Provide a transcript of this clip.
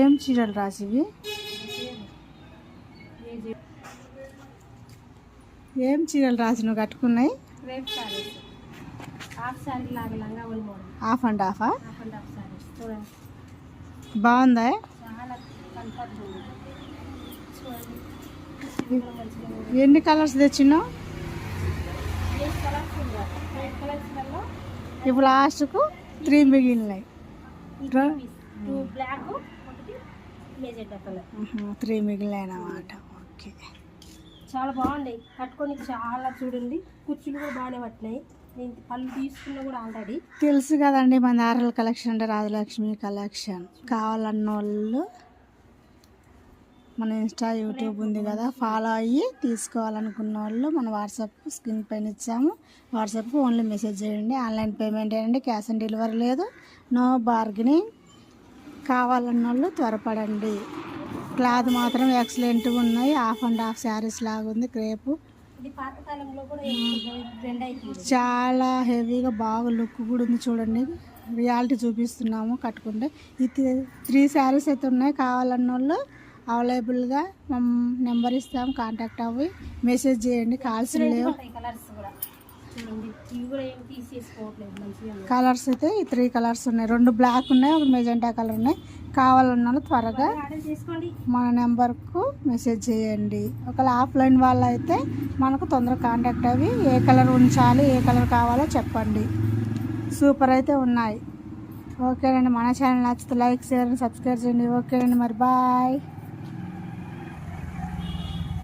ఏం చీరలు రాసివి? ఏం చీరలు రాసి నువ్వు కట్టుకున్నాయి హాఫ్ అండ్ హాఫా? బాగుందా. ఎన్ని కలర్స్ తెచ్చినావు? ఇప్పుడు లాస్ట్కు త్రీ మిగిలినాయి. త్రీ అన్నమాట ఓకే. చాలా బాగున్నాయి. కట్టుకొని చాలా చూడండి. కుర్చీలు కూడా బాగానే పట్టినాయి. నేను పళ్ళు తీసుకున్నా కూడా ఆల్రెడీ. తెలుసు కదండి మన ఆర్ఎల్ కలెక్షన్ అంటే రాజలక్ష్మి కలెక్షన్. కావాలన్న వాళ్ళు మన ఇన్స్టా యూట్యూబ్ ఉంది కదా ఫాలో అయ్యి తీసుకోవాలనుకున్న వాళ్ళు మన వాట్సాప్ స్క్రీన్ పైన ఇచ్చాము. వాట్సాప్ ఓన్లీ మెసేజ్ చేయండి. ఆన్లైన్ పేమెంట్ చేయండి. క్యాష్ ఆన్ డెలివరీ లేదు. No bargaining. కావాలన్న వాళ్ళు త్వరపడండి. క్లాత్ మాత్రం ఎక్సలెంట్గా ఉన్నాయి. హాఫ్ అండ్ హాఫ్ శారీస్ లాగా ఉంది క్రేపు. చాలా హెవీగా బాగా లుక్ కూడా ఉంది చూడండి. రియాలిటీ చూపిస్తున్నాము కట్టుకుంటే. ఈ త్రీ- శారీస్ అయితే ఉన్నాయి. కావాలన్న వాళ్ళు అవైలబుల్గా నెంబర్ ఇస్తాం కాంటాక్ట్ అవ్వి. మెసేజ్ చేయండి. కాల్స్ లేవు. కలర్స్ అయితే ఈ త్రీ కలర్స్ ఉన్నాయి. రెండు బ్లాక్ ఉన్నాయి ఒక మెజెంటా కలర్ ఉన్నాయి. కావాలన్న వాళ్ళు త్వరగా మన నెంబర్కు మెసేజ్ చేయండి. ఒకవేళ ఆఫ్లైన్ వాళ్ళు అయితే మనకు తొందరగా కాంటాక్ట్ అవి ఏ కలర్ ఉంచాలి ఏ కలర్ కావాలో చెప్పండి. సూపర్ అయితే ఉన్నాయి. ఓకేనండి మన ఛానల్ నచ్చితే లైక్ షేర్ సబ్స్క్రైబ్ చేయండి. ఓకేనండి మరి బాయ్.